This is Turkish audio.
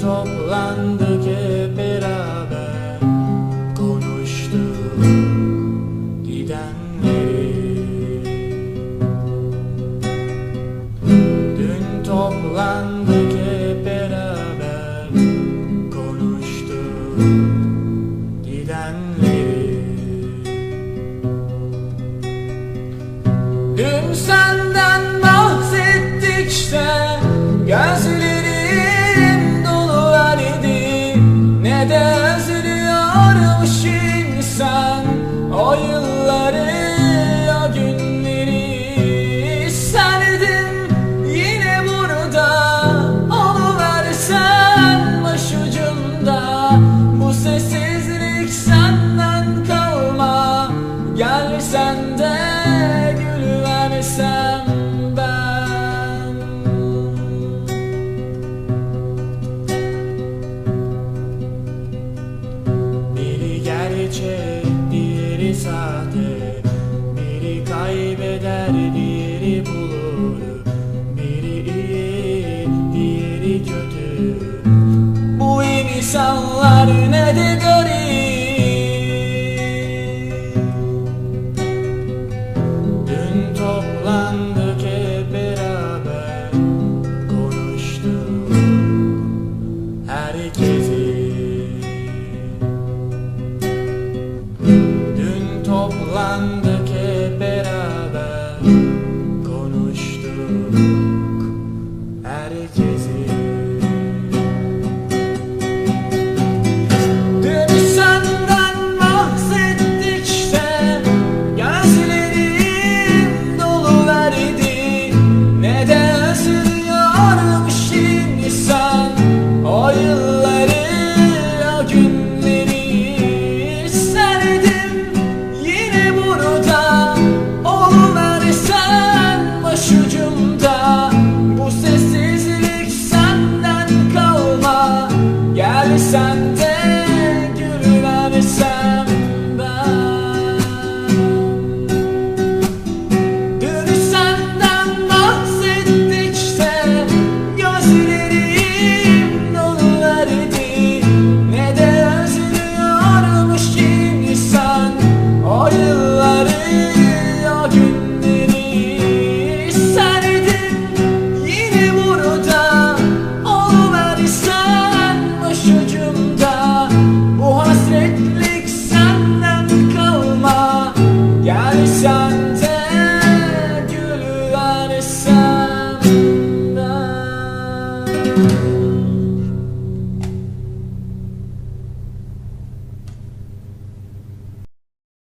toplandık hep beraber. Konuştuk gidenleri. Dün toplandık hep beraber. Konuştuk gidenleri. Dün senden versen de gül versem ben. Biri gerçek, biri sahte